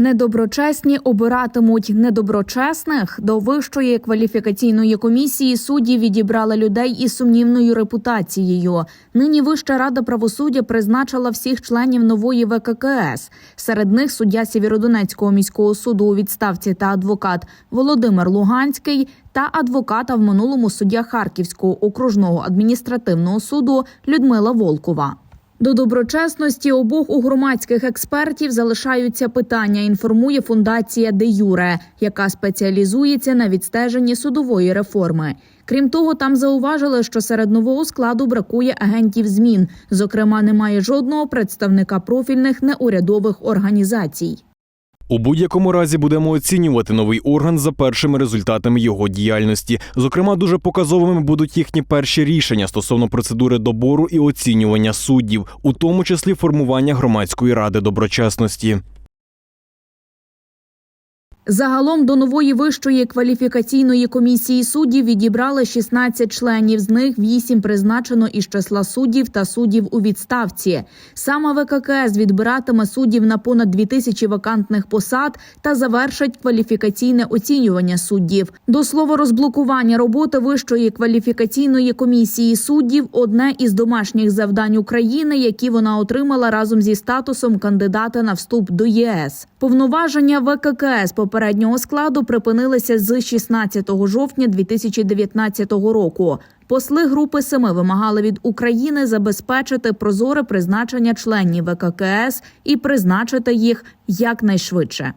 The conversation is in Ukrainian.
Недоброчесні обиратимуть недоброчесних. До вищої кваліфікаційної комісії судді відібрали людей із сумнівною репутацією. Нині Вища рада правосуддя призначила всіх членів нової ВККС. Серед них суддя Сєвєродонецького міського суду у відставці та адвокат Володимир Луганський та адвоката в минулому суддя Харківського окружного адміністративного суду Людмила Волкова. До доброчесності обох у громадських експертів залишаються питання. Інформує фундація Де Юре, яка спеціалізується на відстеженні судової реформи. Крім того, там зауважили, що серед нового складу бракує агентів змін. Зокрема, немає жодного представника профільних неурядових організацій. У будь-якому разі будемо оцінювати новий орган за першими результатами його діяльності. Зокрема, дуже показовими будуть їхні перші рішення стосовно процедури добору і оцінювання суддів, у тому числі формування громадської ради доброчесності. Загалом до нової вищої кваліфікаційної комісії суддів відібрали 16 членів. З них 8 призначено із числа суддів та суддів у відставці. Саме ВККС відбиратиме суддів на понад 2000 вакантних посад та завершить кваліфікаційне оцінювання суддів. До слова, розблокування роботи вищої кваліфікаційної комісії суддів одне із домашніх завдань України, які вона отримала разом зі статусом кандидата на вступ до ЄС. Повноваження ВККС Переднього складу припинилися з 16 жовтня 2019 року. Посли групи семи вимагали від України забезпечити прозоре призначення членів ВККС і призначити їх якнайшвидше.